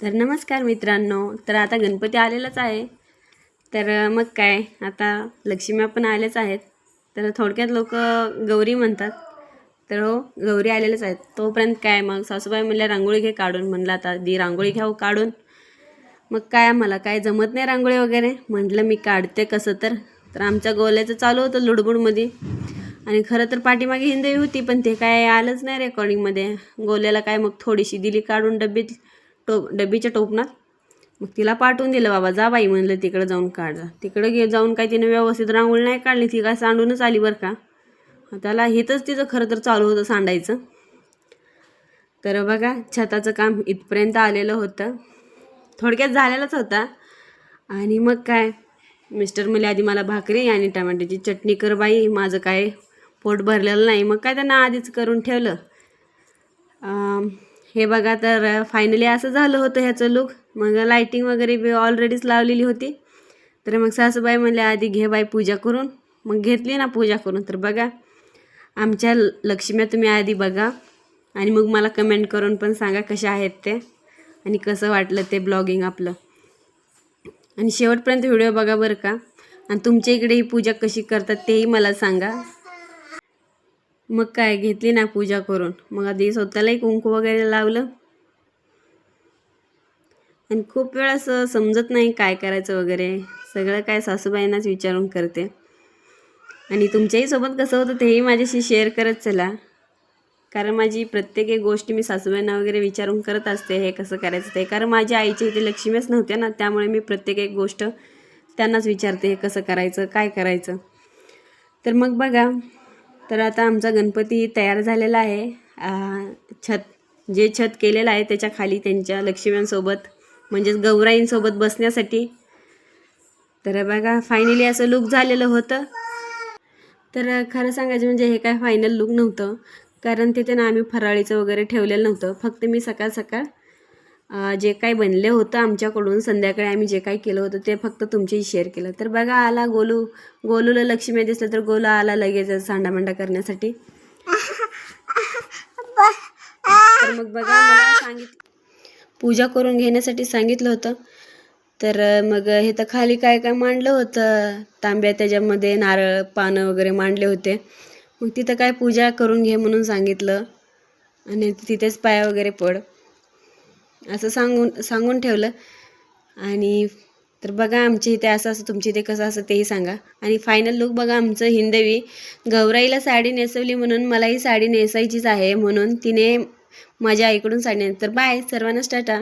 तर नमस्कार मित्रांनो तर आता गणपती आलेलाच आहे. तर मग काय आता लक्ष्म्या पण आल्याच आहेत. तर थोडक्यात लोक गौरी म्हणतात. तर हो गौरी आलेलेच आहेत. तोपर्यंत काय मग सासूबाई म्हणल्या रांगोळी घे काढून म्हणलं आता दी रांगोळी घ्यावं काढून. मग काय मला काय जमत नाही रांगोळी वगैरे? म्हटलं मी काढते कसं तर. तर आमच्या गोल्याचं चालू होतं लुडबुडमध्ये. आणि खरं तर पाठीमागे हिंदी होती पण ते काय आलंच नाही रेकॉर्डिंगमध्ये गोल्याला काय मग थोडीशी दिली काढून डब्बीत. टोप डब्बीच्या टोपणात. मग तिला पाठवून दिलं बाबा जा बाई म्हणलं तिकडं जाऊन काढ. तिकडं गे जाऊन काय तिने व्यवस्थित रांगोळी नाही काढली ती काय सांडूनच आली बरं का? त्याला हेच तिचं खरं तर चालू होतं सांडायचं. तर बघा छताचं काम इथपर्यंत आलेलं होतं. थोडक्यात झालेलाच होता. आणि मग काय? मिस्टर म्हणले आधी मला भाकरी आणि टमाट्याची चटणी कर बाई माझं काय पोट भरलेलं नाही. मग काय त्यांना आधीच करून ठेवलं. हे बघा तर फायनली असं झालं होतं ह्याचं लुक मग लाईटिंग वगैरे बी ऑलरेडीच लावलेली होती. तर मग सासूबाई म्हणले आधी घे बाई पूजा करून. मग घेतली ना पूजा करून. तर बघा आमच्या लक्ष्म्या तुम्ही आधी बघा. आणि मग मला कमेंट करून पण सांगा कशा आहेत ते आणि कसं वाटलं ते ब्लॉगिंग आपलं. आणि शेवटपर्यंत व्हिडिओ बघा बरं का. आणि तुमच्या इकडे ही पूजा कशी करतात तेही मला सांगा. मग काय घेतली ना पूजा करून. मग आधी स्वतःलाही कुंकू वगैरे लावलं. आणि खूप वेळा असं समजत नाही काय करायचं वगैरे. सगळं काय सासूबाईंनाच विचारून करते. आणि तुमच्याही सोबत कसं होतं तेही माझ्याशी शेअर करत चला. कारण माझी प्रत्येक एक गोष्ट मी सासूबाईंना वगैरे विचारून करत असते हे कसं करायचं ते. कारण माझ्या आईच्या इथे लक्ष्मीच नव्हत्या ना त्यामुळे मी प्रत्येक एक गोष्ट त्यांनाच विचारते हे कसं करायचं काय करायचं. तर मग बघा तर आता आमचा गणपती तयार झालेला आहे. छत जे छत केलेलं आहे त्याच्याखाली त्यांच्या लक्ष्म्यांसोबत म्हणजेच गौराईंसोबत बसण्यासाठी. तर बघा फायनली असं लुक झालेलं होतं. तर खरं सांगायचं म्हणजे हे काय फायनल लुक नव्हतं. कारण तिथे ना आम्ही फराळीचं वगैरे ठेवलेलं नव्हतं. फक्त मी सकाळ सकाळ जे काही बनले होतं आमच्याकडून संध्याकाळी आम्ही जे काही केलं होतं ते फक्त तुमच्याशी शेअर केलं. तर बघा आला गोलू. गोलूला लक्ष्मी दिसलं तर गोलू आला लगेच सांडामांडा करण्यासाठी. तर मग बघा मला सांगित पूजा करून घेण्यासाठी सांगितलं होतं. तर मग हे तर खाली काय काय मांडलं होतं? तांब्या त्याच्यामध्ये नारळ पानं वगैरे मांडले होते. मग तिथं काय पूजा करून घे म्हणून सांगितलं. आणि तिथेच पाया वगैरे पड. असं सांगून सांगून ठेवलं. आणि तर बघा आमच्या इथे असं असं तुमच्या इथे कसं असं तेही सांगा. आणि फायनल लुक बघा आमचं हिंदवी. गौराईला साडी नेसवली म्हणून मलाही साडी नेसायचीच आहे म्हणून तिने माझ्या आईकडून साडी नेस तर बाय सर्वांनाच टाटा.